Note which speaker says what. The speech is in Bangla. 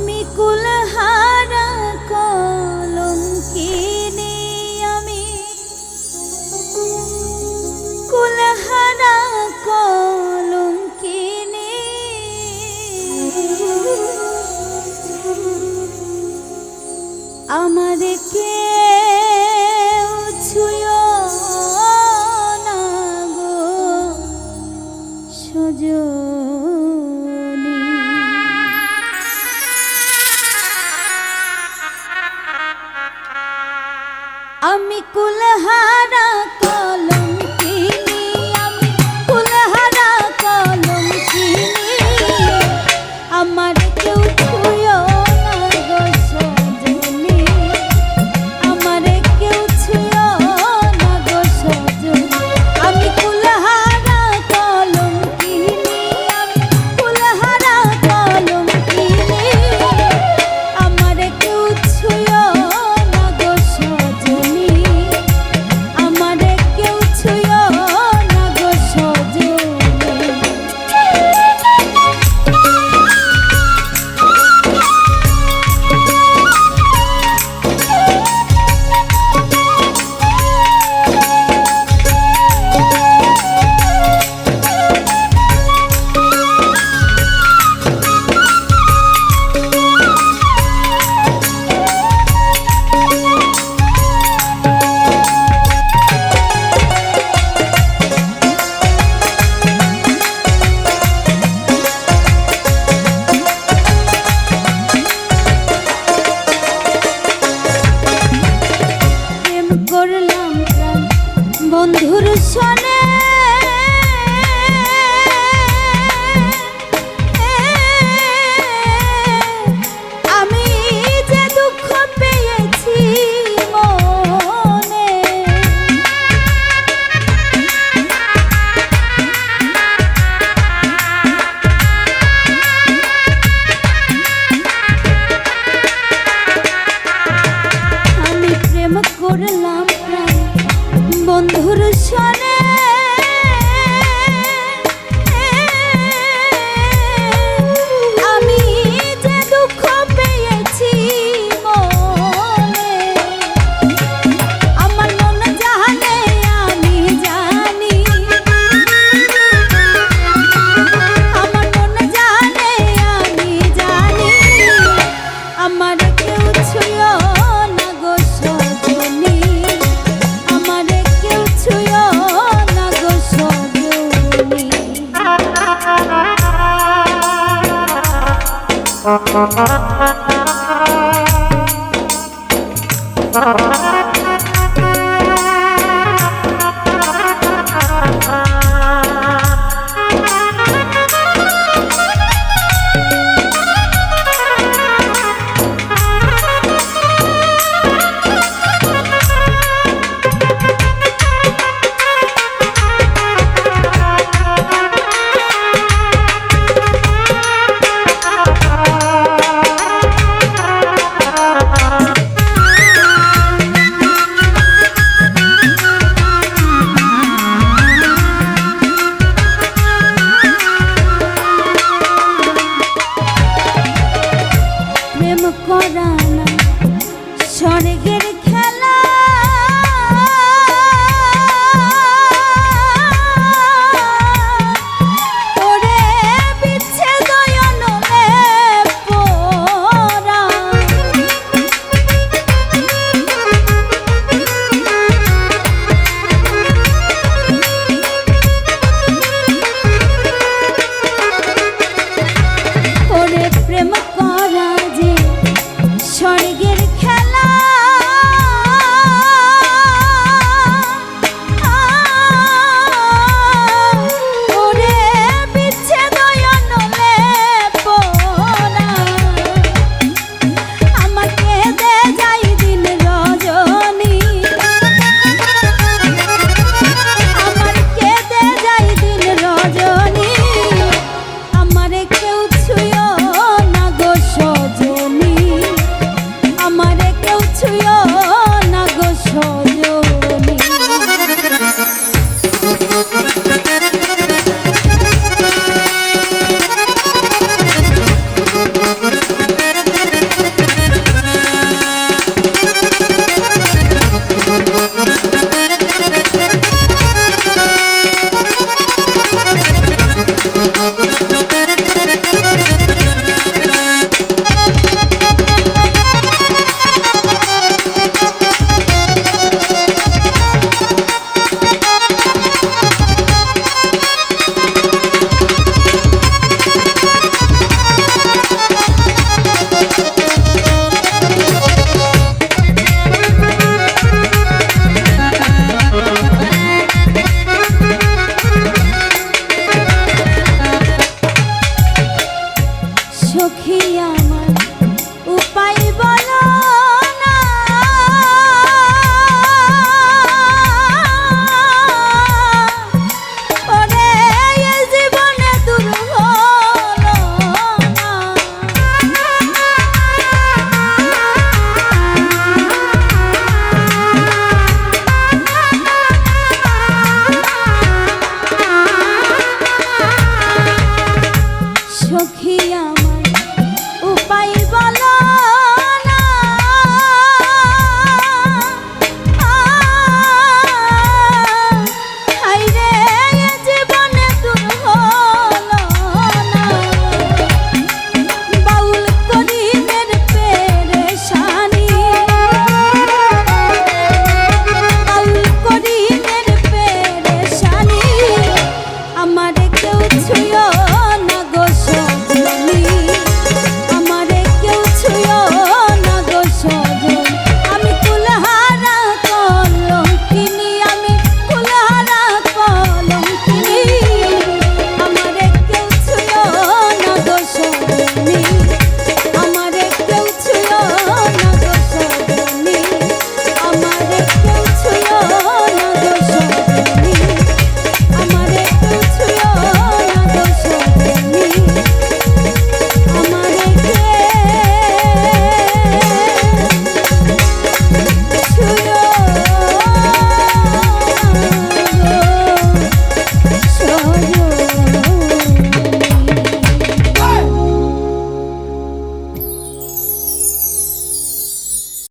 Speaker 1: আমি কুলহারা কলম কিনে আমি কুলহারা কলম কিনে আমাদেরকে ছুঁয় না গো সুযোগ আমি কুলহারা Uh-uh.